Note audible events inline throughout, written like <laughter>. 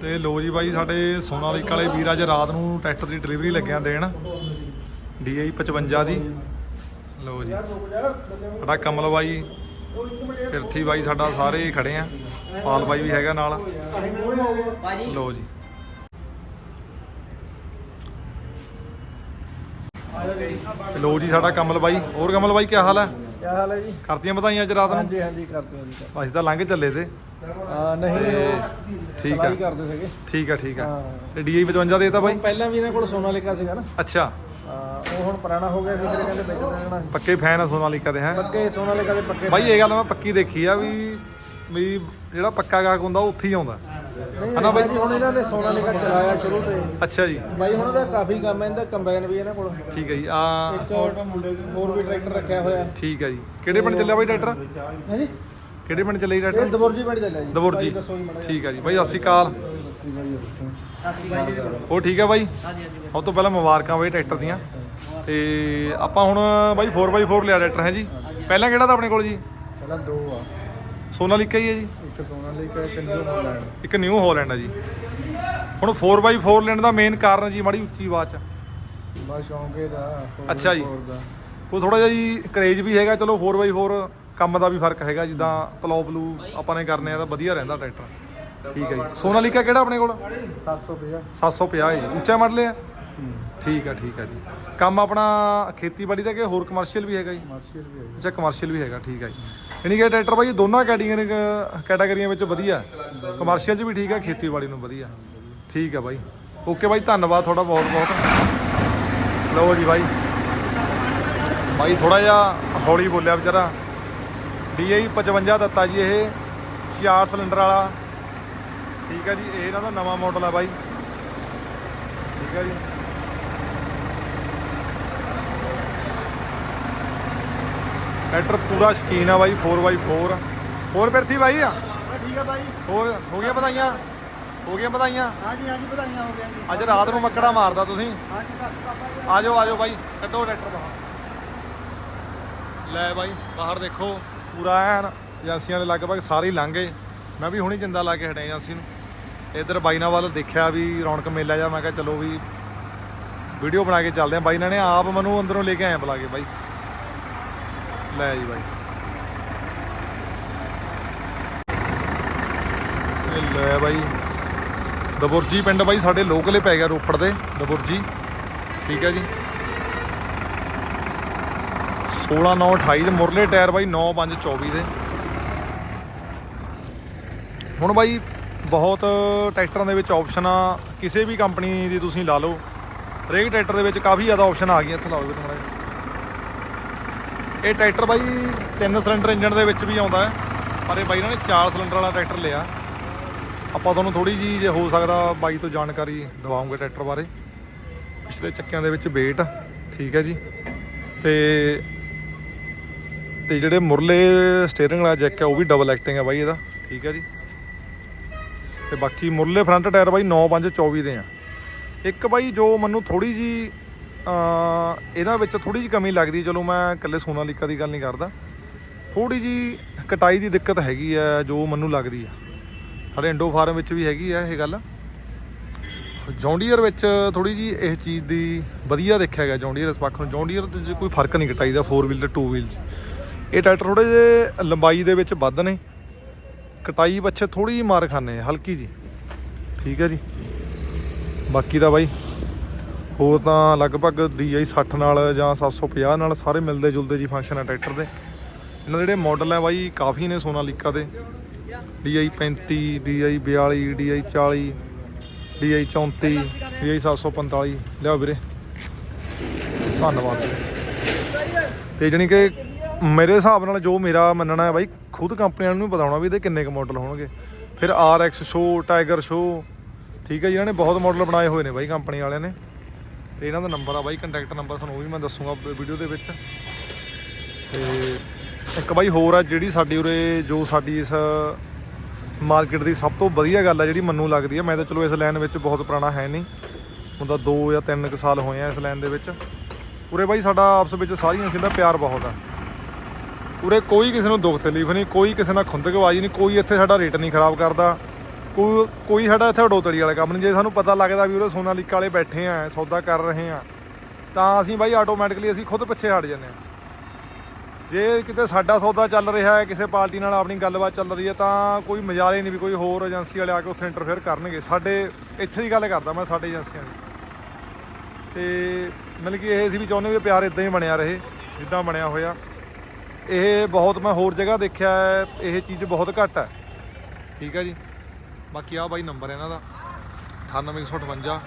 ਤੇ ਲੋ ਜੀ ਬਾਈ ਸਾਡੇ ਸੋਨਾਲੀਕ ਵਾਲੇ ਵੀਰ ਅੱਜ ਰਾਤ ਨੂੰ ਟਰੈਕਟਰ ਦੀ ਡਿਲੀਵਰੀ ਲੱਗਿਆ ਦੇਣ। DI 55 ਦੀ। ਲੋ ਜੀ। ਸਾਡਾ ਕਮਲ ਬਾਈ ਪਿਰਥੀ ਬਾਈ ਸਾਡਾ ਸਾਰੇ ਖੜੇ ਆ। ਪਾਲ ਬਾਈ ਵੀ ਹੈਗਾ ਨਾਲ। ਲੋ ਜੀ। ਲੋ ਜੀ ਸਾਡਾ ਕਮਲ ਬਾਈ। ਹੋਰ ਕਮਲ ਬਾਈ ਕੀ ਹਾਲ ਹੈ ਕੀ ਹਾਲ ਹੈ ਜੀ? ਕਰਤੀਆਂ ਵਧਾਈਆਂ ਅੱਜ ਰਾਤ ਨੂੰ? ਹਾਂਜੀ ਹਾਂਜੀ ਕਰਦੇ ਹਾਂ ਜੀ ਅਸੀਂ ਤਾਂ ਲੰਘ ਚੱਲੇ ਤੇ। ਨਹੀਂ ਠੀਕ ਆ। ਸਲਾਈ ਕਰਦੇ ਸੀਗੇ। ਠੀਕ ਆ ਠੀਕ ਆ। ਹਾਂ। ਤੇ DI 55 ਦੇਤਾ ਬਾਈ? ਪਹਿਲਾਂ ਵੀ ਇਹਨਾਂ ਕੋਲ ਸੋਨਾਲੀਕਾ ਸੀਗਾ ਨਾ। ਅੱਛਾ। ਹਾਂ, ਉਹ ਹੁਣ ਪੁਰਾਣਾ ਹੋ ਗਿਆ ਸੀ ਫਿਰ ਕਹਿੰਦੇ ਵੇਚ ਦੇਣਾ ਸੀ। ਪੱਕੇ ਫੈਨ ਆ ਸੋਨਾਲੀਕਾ ਦੇ ਹੈ? ਪੱਕੇ ਸੋਨਾਲੀਕਾ ਦੇ ਪੱਕੇ ਬਾਈ ਇਹ ਗੱਲ ਮੈਂ ਪੱਕੀ ਦੇਖੀ ਆ ਵੀ ਵੀ ਜਿਹੜਾ ਪੱਕਾ ਗਾਹਕ ਹੁੰਦਾ ਉਹ ਉੱਥੇ ਹੀ ਆਉਂਦਾ। ਹਨਾ ਬਾਈ? ਜੀ ਹੁਣ ਇਹਨਾਂ ਨੇ ਸੋਨਾਲੀਕਾ ਚਲਾਇਆ ਸ਼ੁਰੂ ਤੋਂ ਹੀ। ਅੱਛਾ ਜੀ। ਬਾਈ ਹੁਣ ਦਾ ਕਾਫੀ ਕੰਮ ਹੈ ਇਹਦਾ ਕੰਬਾਈਨ ਵੀ ਇਹਨਾਂ ਕੋਲ। ਠੀਕ ਹੈ ਜੀ। ਆ ਇੱਕ ਹੋਰ ਵੀ ਟਰੈਕਟਰ ਰੱਖਿਆ ਹੋਇਆ। ਠੀਕ ਹੈ ਜੀ। ਕਿਹੜੇ ਪਿੰਡ ਚੱਲਿਆ ਬਾਈ ਟਰੈਕਟਰ? ਹਾਂਜੀ ਕਿਹੜੇ ਪਿੰਡ ਇਹ ਟਰੈਕਟਰ? ਦਬੁਰਜੀ ਪਿੰਡ ਚੱਲਿਆ ਜੀ। ਦਬੁਰਜੀ ਠੀਕ ਹੈ ਜੀ। ਬਾਈ ਸਤਿ ਸ਼੍ਰੀ ਅਕਾਲ। ਉਹ ਠੀਕ ਹੈ ਬਾਈ? ਸਭ ਤੋਂ ਪਹਿਲਾਂ ਮੁਬਾਰਕਾਂ ਬਾਈ ਟਰੈਕਟਰ ਦੀਆਂ। ਤੇ ਆਪਾਂ ਹੁਣ ਬਾਈ 4x4 ਲਿਆ ਟਰੈਕਟਰ ਹੈ ਜੀ? ਪਹਿਲਾਂ ਕਿਹੜਾ ਤਾਂ ਆਪਣੇ ਕੋਲ ਜੀ? ਪਹਿਲਾਂ ਦੋ ਆ। ਸੋਨਾਲੀਕਾ ਹੀ ਹੈ ਜੀ? ਇੱਕ ਸੋਨਾਲੀਕਾ ਇੱਕ ਨਿਊ ਹਾਲੈਂਡ। ਇੱਕ ਨਿਊ ਹਾਲੈਂਡ ਹੈ ਜੀ। ਹੁਣ 4x4 ਲੈਣ ਦਾ ਮੇਨ ਕਾਰਨ ਜੀ ਮਾੜੀ ਉੱਚੀ ਆਵਾਜ਼ ਚ। ਬਸ ਸ਼ੌਂਕ ਇਹਦਾ ਅੱਛਾ ਜੀ। ਉਹ ਥੋੜਾ ਜਿਹਾ ਜੀ ਕਰੇਜ ਵੀ ਹੈਗਾ ਚਲੋ 4x4 ਕੰਮ ਦਾ ਵੀ ਫ਼ਰਕ ਹੈਗਾ ਜਿੱਦਾਂ ਤਲੋ ਬਲੂ ਆਪਾਂ ਨੇ ਕਰਨੇ ਆ ਤਾਂ ਵਧੀਆ ਰਹਿੰਦਾ ਟਰੈਕਟਰ। ਠੀਕ ਹੈ ਜੀ। ਸੋਨਾਲੀਕਾ ਕਿਹੜਾ ਆਪਣੇ ਕੋਲ? 750 750 ਹੈ ਜੀ। ਉੱਚਾ ਮਾਡਲ ਹੈ? ਠੀਕ ਹੈ ਠੀਕ ਹੈ ਜੀ। ਕੰਮ ਆਪਣਾ ਖੇਤੀਬਾੜੀ ਦਾ ਕਿ ਹੋਰ ਕਮਰਸ਼ੀਅਲ ਵੀ ਹੈਗਾ ਜੀ? ਮਾਰਸ਼ੀਅਲ ਵੀ ਹੈ ਅੱਛਾ ਕਮਰਸ਼ੀਅਲ ਵੀ ਹੈਗਾ ਠੀਕ ਹੈ ਜੀ। ਯਾਨੀ ਕਿ ਟਰੈਕਟਰ ਬਾਈ ਦੋਨਾਂ ਕੈਟਾਗਰੀ ਕੈਟਾਗਰੀਆਂ ਵਿੱਚ ਵਧੀਆ। ਕਮਰਸ਼ੀਅਲ 'ਚ ਵੀ ਠੀਕ ਹੈ ਖੇਤੀਬਾੜੀ ਨੂੰ ਵਧੀਆ। ਠੀਕ ਹੈ ਬਾਈ। ਓਕੇ ਬਾਈ ਧੰਨਵਾਦ ਤੁਹਾਡਾ ਬਹੁਤ ਬਹੁਤ। ਲਓ ਜੀ ਬਾਈ। ਬਾਈ ਥੋੜਾ ਜਿਹਾ ਹੌਲੀ ਬੋਲਿਆ ਵਿਚਾਰਾ। DI 55 ਦਿੱਤਾ ਜੀ ਇਹ 4 ਸਿਲੰਡਰ ਵਾਲਾ। ਠੀਕ ਹੈ ਜੀ ਇਹ ਇਹਨਾਂ ਦਾ ਨਵਾਂ ਮਾਡਲ ਆ ਬਾਈ। ਠੀਕ ਹੈ ਜੀ। ਟਰੈਕਟਰ ਪੂਰਾ ਸ਼ਕੀਨ ਆ ਬਾਈ 4x4 ਹੋਰ ਪਿਰਥੀ ਬਾਈ ਆ? ਠੀਕ ਹੈ ਬਾਈ। ਹੋਰ ਹੋ ਗਈਆਂ ਵਧਾਈਆਂ? ਹੋ ਗਈਆਂ ਵਧਾਈਆਂ? ਹਾਂਜੀ ਹਾਂਜੀ ਵਧਾਈਆਂ ਹੋ ਗਈਆਂ ਜੀ। ਅੱਜ ਰਾਤ ਨੂੰ ਮੱਕੜਾ ਮਾਰਦਾ ਤੁਸੀਂ। ਹਾਂਜੀ ਬਸ ਆਜੋ ਆਜੋ ਬਾਈ। ਕੱਢੋ ਟਰੈਕਟਰ ਬਾਹਰ। ਲੈ ਬਾਈ ਬਾਹਰ ਦੇਖੋ। ਪੂਰਾ ਐਨ ਏਜੰਸੀਆਂ ਦੇ ਲਗਭਗ ਸਾਰੇ ਹੀ ਲੰਘ। ਗਏ ਮੈਂ ਵੀ ਹੁਣੀ ਜਿੰਦਾ ਲਾ ਕੇ ਹਟਿਆ ਏਜੰਸੀ ਨੂੰ। ਇਧਰ ਬਾਈਨਾ ਵੱਲ ਦੇਖਿਆ ਵੀ ਰੌਣਕ ਮੇਲਾ ਜਾ ਮੈਂ ਕਿਹਾ ਚਲੋ ਵੀ ਵੀਡੀਓ ਬਣਾ ਕੇ ਚੱਲਦੇ ਆ ਬਾਈਨਾ ਨੇ ਆਪ ਮੈਨੂੰ ਅੰਦਰੋਂ ਲੈ ਕੇ ਆਇਆ ਬੁਲਾ ਕੇ ਬਾਈ। ਲੈ ਜੀ ਬਾਈ। ਇਹ ਲੈ ਬਾਈ। ਦਬੁਰਜੀ ਪਿੰਡ ਬਾਈ, ਸਾਡੇ ਲੋਕਲੇ ਪੈ ਗਿਆ ਰੋਪੜ ਦੇ। ਦਬੁਰਜੀ। ਠੀਕ ਹੈ ਜੀ। 16 9 28 ਦੇ ਮੁਰਲੇ ਟਾਇਰ ਬਾਈ 9 5 24 ਦੇ। ਹੁਣ ਬਾਈ ਬਹੁਤ ਟਰੈਕਟਰਾਂ ਦੇ ਵਿੱਚ ਆਪਸ਼ਨ ਆ, ਕਿਸੇ ਵੀ ਕੰਪਨੀ ਦੀ ਤੁਸੀਂ ਲਾ ਲਓ। ਹਰੇਕ ਟਰੈਕਟਰ ਦੇ ਵਿੱਚ ਕਾਫੀ ਜ਼ਿਆਦਾ ਆਪਸ਼ਨ ਆ ਗਈਆਂ, ਇੱਥੇ ਲਾਓ ਵੀ ਥੋੜਾ ਇਹ ਟਰੈਕਟਰ ਬਾਈ ਤਿੰਨ ਸਿਲੰਡਰ ਇੰਜਨ ਦੇ ਵਿੱਚ ਵੀ ਆਉਂਦਾ ਹੈ, ਪਰ ਇਹ ਬਾਈ ਇਹਨਾਂ ਨੇ ਚਾਰ ਸਿਲੰਡਰ ਵਾਲਾ ਟਰੈਕਟਰ ਲਿਆ। ਆਪਾਂ ਤੁਹਾਨੂੰ ਥੋੜੀ ਜੀ ਜੇ ਹੋ ਸਕਦਾ ਬਾਈ ਤੋਂ ਜਾਣਕਾਰੀ ਦਵਾਉਂਗੇ ਟਰੈਕਟਰ ਬਾਰੇ। ਪਿਛਲੇ ਚੱਕਿਆਂ ਦੇ ਵਿੱਚ ਵੇਟ ਠੀਕ ਹੈ ਜੀ। ਤੇ ਤੇ ਜਿਹੜੇ ਮੁਰਲੇ ਸਟੀਅਰਿੰਗ ਵਾਲਾ ਜੈਕ ਹੈ ਉਹ ਵੀ ਡਬਲ ਐਕਟਿੰਗ ਹੈ ਬਾਈ ਇਹਦਾ। ਠੀਕ ਹੈ ਜੀ। ਤੇ ਬਾਕੀ ਮੁਰਲੇ ਫਰੰਟ ਟਾਇਰ ਬਾਈ 9 5 24 ਦੇ ਆ। ਇੱਕ ਬਾਈ ਜੋ ਮੈਨੂੰ ਥੋੜੀ ਜੀ ਇਹਨਾਂ ਵਿੱਚ ਥੋੜੀ ਜੀ ਕਮੀ ਲੱਗਦੀ, ਚਲੋ ਮੈਂ ਇਕੱਲੇ ਸੋਨਾਲੀਕਾ ਦੀ ਗੱਲ ਨਹੀਂ ਕਰਦਾ। ਥੋੜੀ ਜੀ ਕਟਾਈ ਦੀ ਦਿੱਕਤ ਹੈਗੀ ਆ, ਜੋ ਮੈਨੂੰ ਲੱਗਦੀ ਆ। ਸਾਡੇ ਇੰਡੋ ਫਾਰਮ ਵਿੱਚ ਵੀ ਹੈਗੀ ਆ ਇਹ ਗੱਲ। ਜੌਂਡੀਅਰ ਵਿੱਚ ਥੋੜੀ ਜੀ ਇਸ ਚੀਜ਼ ਦੀ ਵਧੀਆ ਦੇਖਿਆ ਗਿਆ, ਜੌਂਡੀਅਰ ਇਸ ਪੱਖ ਨੂੰ। ਜੌਂਡੀਅਰ ਤੇ 'ਚ ਕੋਈ ਫ਼ਰਕ ਨਹੀਂ ਕਟਾਈ ਦਾ 4 ਵੀਲ ਤੇ 2 ਵੀਲ 'ਚ। ਇਹ ਟਰੈਕਟਰ ਥੋੜੇ ਜਿਹੇ ਲੰਬਾਈ ਦੇ ਵਿੱਚ ਵੱਧ ਨੇ। ਕਟਾਈ ਪਿੱਛੇ ਥੋੜੀ ਜਿਹੀ ਮਾਰ ਖਾਨੇ ਹਲਕੀ ਜੀ ਠੀਕ ਹੈ ਜੀ। ਬਾਕੀ ਦਾ ਬਾਈ, ਹੋਰ ਤਾਂ ਲਗਭਗ DI 60 ਨਾਲ ਜਾਂ 750 ਨਾਲ ਸਾਰੇ ਮਿਲਦੇ ਜੁਲਦੇ ਜੀ ਫੰਕਸ਼ਨ ਹੈ ਟਰੈਕਟਰ ਦੇ। ਇਹਨਾਂ ਦੇ ਜਿਹੜੇ ਮਾਡਲ ਹੈ ਬਾਈ, ਕਾਫੀ ਨੇ ਸੋਨਾਲੀਕਾ ਦੇ। DI 35 DI 42 DI 40 DI 34 DI 745 ਲਿਆਓ ਵੀਰੇ। ਧੰਨਵਾਦ। ਤੇ ਜਾਣੀ ਕਿ ਮੇਰੇ ਹਿਸਾਬ ਨਾਲ ਜੋ ਮੇਰਾ ਮੰਨਣਾ ਹੈ ਬਾਈ, ਖੁਦ ਕੰਪਨੀਆਂ ਨੂੰ ਵੀ ਪਤਾ ਹੋਣਾ ਵੀ ਇਹਦੇ ਕਿੰਨੇ ਕੁ ਮਾਡਲ ਹੋਣਗੇ। ਫਿਰ RX ਸ਼ੋ ਟਾਈਗਰ ਸ਼ੋ ਠੀਕ ਹੈ ਜੀ, ਇਹਨਾਂ ਨੇ ਬਹੁਤ ਮਾਡਲ ਬਣਾਏ ਹੋਏ ਨੇ ਬਾਈ ਕੰਪਨੀ ਵਾਲਿਆਂ ਨੇ। ਤੇ ਇਹਨਾਂ ਦਾ ਨੰਬਰ ਆ ਬਾਈ ਕੰਟੈਕਟ ਨੰਬਰ ਤੁਹਾਨੂੰ ਉਹ ਵੀ ਮੈਂ ਦੱਸੂਗਾ ਵੀਡੀਓ ਦੇ ਵਿੱਚ। ਤੇ ਇੱਕ ਬਾਈ ਹੋਰ ਆ ਜਿਹੜੀ ਸਾਡੀ ਉਰੇ, ਜੋ ਸਾਡੀ ਇਸ ਮਾਰਕੀਟ ਦੀ ਸਭ ਤੋਂ ਵਧੀਆ ਗੱਲ ਆ ਜਿਹੜੀ ਮੈਨੂੰ ਲੱਗਦੀ ਆ, ਮੈਂ ਤਾਂ ਚਲੋ ਇਸ ਲਾਈਨ ਵਿੱਚ ਬਹੁਤ ਪੁਰਾਣਾ ਹੈ ਨਹੀਂ। ਹੁੰਦਾ 2 ਜਾਂ 3 ਕੁ ਸਾਲ ਹੋਏ ਆ ਇਸ ਲਾਈਨ ਦੇ ਵਿੱਚ। ਉਰੇ ਬਾਈ ਸਾਡਾ ਆਪਸ ਵਿੱਚ ਸਾਰੀਆਂ ਸਿੰਦਾ ਪਿਆਰ ਬਹੁਤ ਆ। ਉਰੇ ਕੋਈ ਕਿਸੇ ਨੂੰ ਦੁੱਖ ਤਕਲੀਫ ਨਹੀਂ, ਕੋਈ ਕਿਸੇ ਨਾਲ ਖੁੰਦਕਵਾਜੀ ਨਹੀਂ, ਕੋਈ ਇੱਥੇ ਸਾਡਾ ਰੇਟ ਨਹੀਂ ਖਰਾਬ ਕਰਦਾ। ਕੋਈ ਕੋਈ ਸਾਡਾ ਇੱਥੇ ਉਡੋਤਲੀ ਵਾਲਾ ਕੰਮ ਨਹੀਂ। ਜੇ ਸਾਨੂੰ ਪਤਾ ਲੱਗਦਾ ਵੀ ਉਹਦੇ ਸੋਨਾਲੀਕਾ ਵਾਲੇ ਬੈਠੇ ਆ, ਸੌਦਾ ਕਰ ਰਹੇ ਆ, ਤਾਂ ਅਸੀਂ ਬਾਈ ਆਟੋਮੈਟਿਕਲੀ ਅਸੀਂ ਖੁਦ ਪਿੱਛੇ ਹਟ ਜਾਂਦੇ ਆ। ਜੇ ਕਿਤੇ ਸਾਡਾ ਸੌਦਾ ਚੱਲ ਰਿਹਾ ਹੈ, ਕਿਸੇ ਪਾਰਟੀ ਨਾਲ ਆਪਣੀ ਗੱਲਬਾਤ ਚੱਲ ਰਹੀ ਹੈ, ਤਾਂ ਕੋਈ ਮਜਾਲ ਹੀ ਨਹੀਂ ਵੀ ਕੋਈ ਹੋਰ ਏਜੰਸੀ ਵਾਲੇ ਆ ਕੇ ਉੱਥੇ ਇੰਟਰਫੇਅਰ ਕਰਨਗੇ। ਸਾਡੇ, ਇੱਥੇ ਦੀ ਗੱਲ ਕਰਦਾ ਮੈਂ ਸਾਡੇ ਏਜੰਸੀਆਂ ਦੀ। ਤੇ ਮਤਲਬ ਕਿ ਇਹ ਸੀ ਵੀ ਚਾਹੁੰਦੇ ਵੀ ਪਿਆਰ ਇਦਾਂ ਹੀ ਬਣਿਆ ਰਹੇ, ਜਿੱਦਾਂ ਬਣਿਆ ਹੋਇਆ। ਇਹ ਬਹੁਤ ਮੈਂ ਹੋਰ ਜਗ੍ਹਾ ਦੇਖਿਆ ਹੈ, ਇਹ ਚੀਜ਼ ਬਹੁਤ ਘੱਟ ਹੈ। ਠੀਕ ਹੈ ਜੀ। ਬਾਕੀ ਆ ਬਾਈ ਨੰਬਰ ਇਹਨਾਂ ਦਾ। 98158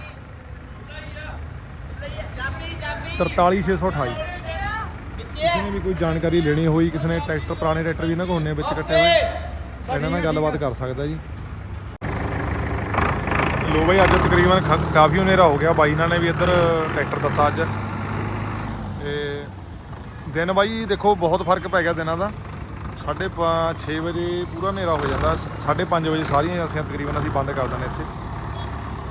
43628 ਕਿਸੇ ਨੇ ਵੀ ਕੋਈ ਜਾਣਕਾਰੀ ਲੈਣੀ ਹੋਈ, ਕਿਸੇ ਨੇ ਟਰੈਕਟਰ, ਪੁਰਾਣੇ ਟਰੈਕਟਰ ਵੀ ਇਹਨਾਂ ਕੋਲ ਹੁੰਦੇ ਵਿੱਚ ਕੱਟੇ ਹੋਏ, ਇਹਨਾਂ ਨਾਲ ਗੱਲਬਾਤ ਕਰ ਸਕਦਾ ਜੀ। ਲੋ ਬਾਈ, ਅੱਜ ਤਕਰੀਬਨ ਖ- ਕਾਫੀ ਹਨੇਰਾ ਹੋ ਗਿਆ। ਬਾਈ ਇਹਨਾਂ ਨੇ ਵੀ ਇੱਧਰ ਟਰੈਕਟਰ ਦਿੱਤਾ ਅੱਜ। ਤੇ ਦਿਨ ਬਾਈ, ਦੇਖੋ, ਬਹੁਤ ਫ਼ਰਕ ਪੈ ਗਿਆ ਦਿਨਾਂ ਦਾ। ਸਾਢੇ 6 ਵਜੇ ਪੂਰਾ ਹਨੇਰਾ ਹੋ ਜਾਂਦਾ। 5:30 ਵਜੇ ਸਾਰੀਆਂ ਏਜੰਸੀਆਂ ਤਕਰੀਬਨ ਅਸੀਂ ਬੰਦ ਕਰ ਦਿੰਦੇ ਇੱਥੇ।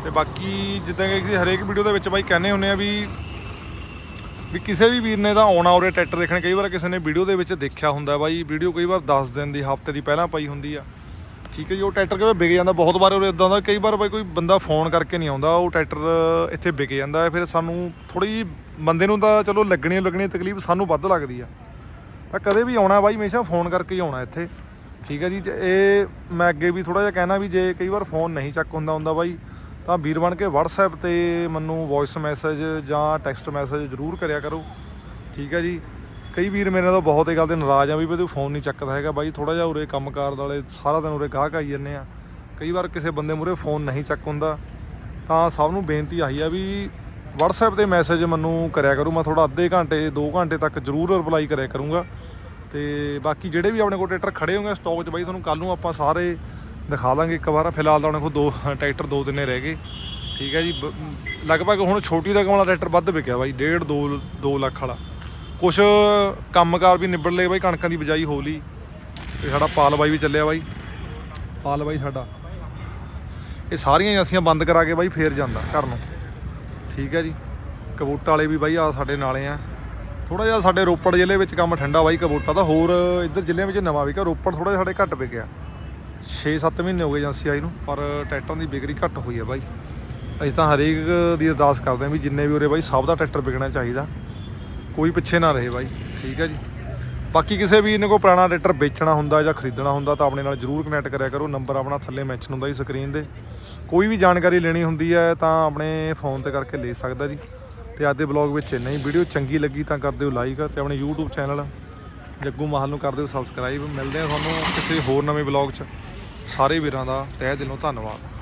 ਤੇ ਬਾਕੀ ਜਿੱਦਾਂ ਕਿ ਹਰੇਕ ਵੀਡੀਓ ਦੇ ਵਿੱਚ ਬਾਈ ਕਹਿੰਦੇ ਹੁੰਨੇ ਆ ਵੀ ਵੀ ਕਿਸੇ ਵੀ ਵੀਰ ਨੇ ਤਾਂ ਆਉਣਾ ਉਰੇ ਟਰੈਕਟਰ ਦੇਖਣ। ਕਈ ਵਾਰ ਕਿਸੇ ਨੇ ਵੀਡੀਓ ਦੇ ਵਿੱਚ ਦੇਖਿਆ ਹੁੰਦਾ ਬਾਈ। ਵੀਡੀਓ ਕਈ ਵਾਰ 10 ਦਿਨ ਦੀ, ਹਫ਼ਤੇ ਦੀ ਪਹਿਲਾਂ ਪਈ ਹੁੰਦੀ ਆ। ਠੀਕ ਹੈ ਜੀ, ਉਹ ਟਰੈਕਟਰ ਕਿਵੇਂ ਵਿਕ ਜਾਂਦਾ? ਬਹੁਤ ਵਾਰ ਉਰੇ ਇਦਾਂ ਦਾ, ਕਈ ਵਾਰ ਬਾਈ ਕੋਈ ਬੰਦਾ ਫੋਨ ਕਰਕੇ ਨਹੀਂ ਆਉਂਦਾ, ਉਹ ਟਰੈਕਟਰ ਇੱਥੇ ਵਿਕ ਜਾਂਦਾ ਹੈ, ਫਿਰ ਸਾਨੂੰ ਥੋੜੀ ਜਿਹੀ ਬੰਦੇ ਨੂੰ ਤਾਂ ਚਲੋ ਲੱਗਣੀ ਲੱਗਣੀ ਤਕਲੀਫ ਸਾਨੂੰ ਵੱਧ ਲੱਗਦੀ ਆ। ਤਾਂ ਕਦੇ ਵੀ ਆਉਣਾ ਬਾਈ, ਹਮੇਸ਼ਾ ਫੋਨ ਕਰਕੇ ਹੀ ਆਉਣਾ ਇੱਥੇ। ਠੀਕ ਹੈ ਜੀ ਇਹ ਮੈਂ ਅੱਗੇ ਵੀ ਥੋੜਾ ਜਿਹਾ ਕਹਿਣਾ ਵੀ ਜੇ ਕਈ ਵਾਰ ਫੋਨ ਨਹੀਂ ਚੱਕ ਹੁੰਦਾ ਹੁੰਦਾ ਬਾਈ, ਤਾਂ ਵੀਰ ਬਣ ਕੇ WhatsApp ਤੇ ਮੈਨੂੰ ਵੌਇਸ ਮੈਸੇਜ ਜਾਂ ਟੈਕਸਟ ਮੈਸੇਜ ਜ਼ਰੂਰ ਕਰਿਆ ਕਰੋ। ਠੀਕ ਹੈ ਜੀ ਕਈ ਵੀਰ ਮੇਰੇ ਨਾਲ ਬਹੁਤ ਇਹ ਗੱਲ ਤੇ ਨਾਰਾਜ਼ ਆ ਵੀ ਬਈ ਤੂੰ ਫੋਨ ਨਹੀਂ ਚੱਕਦਾ ਹੈਗਾ ਬਾਈ ਥੋੜਾ ਜਿਹਾ ਉਰੇ ਕੰਮਕਾਰ ਵਾਲੇ ਸਾਰਾ ਦਿਨ ਉਰੇ ਗਾਹਕ ਆਈ ਜੰਨੇ ਆ। ਕਈ ਵਾਰ ਕਿਸੇ ਬੰਦੇ ਮੂਰੇ ਫੋਨ ਨਹੀਂ ਚੱਕ ਹੁੰਦਾ। ਤਾਂ ਸਭ ਨੂੰ ਬੇਨਤੀ ਆਹੀ ਆ ਵੀ WhatsApp ਤੇ ਮੈਸੇਜ ਮੈਨੂੰ ਕਰਿਆ ਕਰੋ, ਮੈਂ ਥੋੜਾ ਅੱਧੇ ਘੰਟੇ 2 ਘੰਟੇ ਤੱਕ ਜ਼ਰੂਰ ਰਿਪਲਾਈ ਕਰਿਆ ਕਰੂੰਗਾ। ਤੇ ਬਾਕੀ ਜਿਹੜੇ ਵੀ ਆਪਣੇ ਕੋਲ ਟਰੈਕਟਰ ਖੜੇ ਹੋਣਗੇ ਸਟਾਕ 'ਚ ਬਾਈ, ਤੁਹਾਨੂੰ ਕੱਲ ਨੂੰ ਆਪਾਂ ਸਾਰੇ ਦਿਖਾ ਦਾਂਗੇ ਇੱਕ ਵਾਰ। ਫਿਲਹਾਲ ਤਾਂ ਉਹਨਾਂ ਕੋਲ ਦੋ <laughs> ਟਰੈਕਟਰ ਦੋ ਤਿੰਨੇ ਰਹਿ ਗਏ। ਠੀਕ ਹੈ ਜੀ, ਬ- ਲਗਭਗ ਹੁਣ ਛੋਟੀ ਰਕਮ ਵਾਲਾ ਟਰੈਕਟਰ ਵੱਧ ਵਿਕਿਆ ਬਾਈ 1.5 2 2 ਲੱਖ ਵਾਲਾ। ਕੁਛ ਕੰਮਕਾਰ ਵੀ ਨਿਬੜ ਲਏ ਬਾਈ, ਕਣਕਾਂ ਦੀ ਬਿਜਾਈ ਹੋ ਲਈ। ਤੇ ਸਾਡਾ ਪਾਲ ਬਾਈ ਵੀ ਚੱਲਿਆ ਬਾਈ। ਪਾਲ ਬਾਈ ਸਾਡਾ। ਇਹ ਸਾਰੀਆਂ ਏਜੰਸੀਆਂ ਬੰਦ ਕਰਾ ਕੇ ਬਾਈ, ਫੇਰ ਜਾਂਦਾ ਘਰ ਨੂੰ। ਠੀਕ ਹੈ ਜੀ। ਕਬੂਟਾ ਵਾਲੇ ਵੀ ਬਾਈ ਆ ਸਾਡੇ ਨਾਲੇ ਆ। ਥੋੜਾ ਜਿਹਾ ਸਾਡੇ ਰੋਪੜ ਜ਼ਿਲ੍ਹੇ ਵਿੱਚ ਕੰਮ ਠੰਡਾ ਬਾਈ ਕਬੂਟਾ ਤਾਂ ਹੋਰ ਇੱਧਰ ਜ਼ਿਲ੍ਹਿਆਂ ਵਿੱਚ ਨਵਾਂ ਵੀ ਵਿਕਿਆ ਰੋਪੜ ਥੋੜਾ ਜਿਹਾ ਸਾਡੇ ਘੱਟ ਵਿਕਿਆ। 6-7 ਮਹੀਨੇ ਹੋ ਗਏ ਏਜੰਸੀ ਆਈ ਨੂੰ, ਪਰ ਟਰੈਕਟਰਾਂ ਦੀ ਵਿਕਰੀ ਘੱਟ ਹੋਈ ਹੈ ਬਾਈ। ਅਸੀਂ ਤਾਂ ਹਰੇਕ ਦੀ ਅਰਦਾਸ ਕਰਦੇ ਹਾਂ ਵੀ ਜਿੰਨੇ ਵੀ ਉਰੇ ਬਾਈ, ਸਭ ਦਾ ਟਰੈਕਟਰ ਵਿਕਣਾ ਚਾਹੀਦਾ। ਕੋਈ ਪਿੱਛੇ ਨਾ ਰਹੇ ਬਾਈ, ਠੀਕ ਹੈ ਜੀ। ਬਾਕੀ ਕਿਸੇ ਵੀ ਇਹਨੇ ਕੋ ਪੁਰਾਣਾ ਟਰੈਕਟਰ ਵੇਚਣਾ ਹੁੰਦਾ ਜਾਂ ਖਰੀਦਣਾ ਹੁੰਦਾ ਤਾਂ ਆਪਣੇ ਨਾਲ ਜਰੂਰ ਕਨੈਕਟ ਕਰਿਆ ਕਰੋ ਨੰਬਰ ਆਪਣਾ ਥੱਲੇ ਮੈਂਸ਼ਨ ਹੁੰਦਾ ਜੀ ਸਕਰੀਨ ਦੇ ਕੋਈ ਵੀ ਜਾਣਕਾਰੀ ਲੈਣੀ ਹੁੰਦੀ ਹੈ ਤਾਂ ਆਪਣੇ ਫੋਨ ਤੇ ਕਰਕੇ ਲੈ ਸਕਦਾ ਜੀ। ਤੇ ਅੱਜ ਦੇ ਬਲੌਗ ਵਿੱਚ ਇੰਨਾ ਹੀ। ਵੀਡੀਓ ਚੰਗੀ ਲੱਗੀ ਤਾਂ ਕਰ ਦਿਓ ਲਾਈਕ ਤੇ ਆਪਣੇ YouTube ਚੈਨਲ ਜੱਗੂ ਮਾਹਲ ਨੂੰ ਕਰ ਦਿਓ ਸਬਸਕ੍ਰਾਈਬ ਮਿਲਦੇ ਹਾਂ ਤੁਹਾਨੂੰ ਕਿਸੇ ਹੋਰ ਨਵੇਂ ਬਲੌਗ 'ਚ। ਸਾਰੇ ਵੀਰਾਂ ਦਾ ਤਹਿ ਦਿਲੋਂ ਧੰਨਵਾਦ।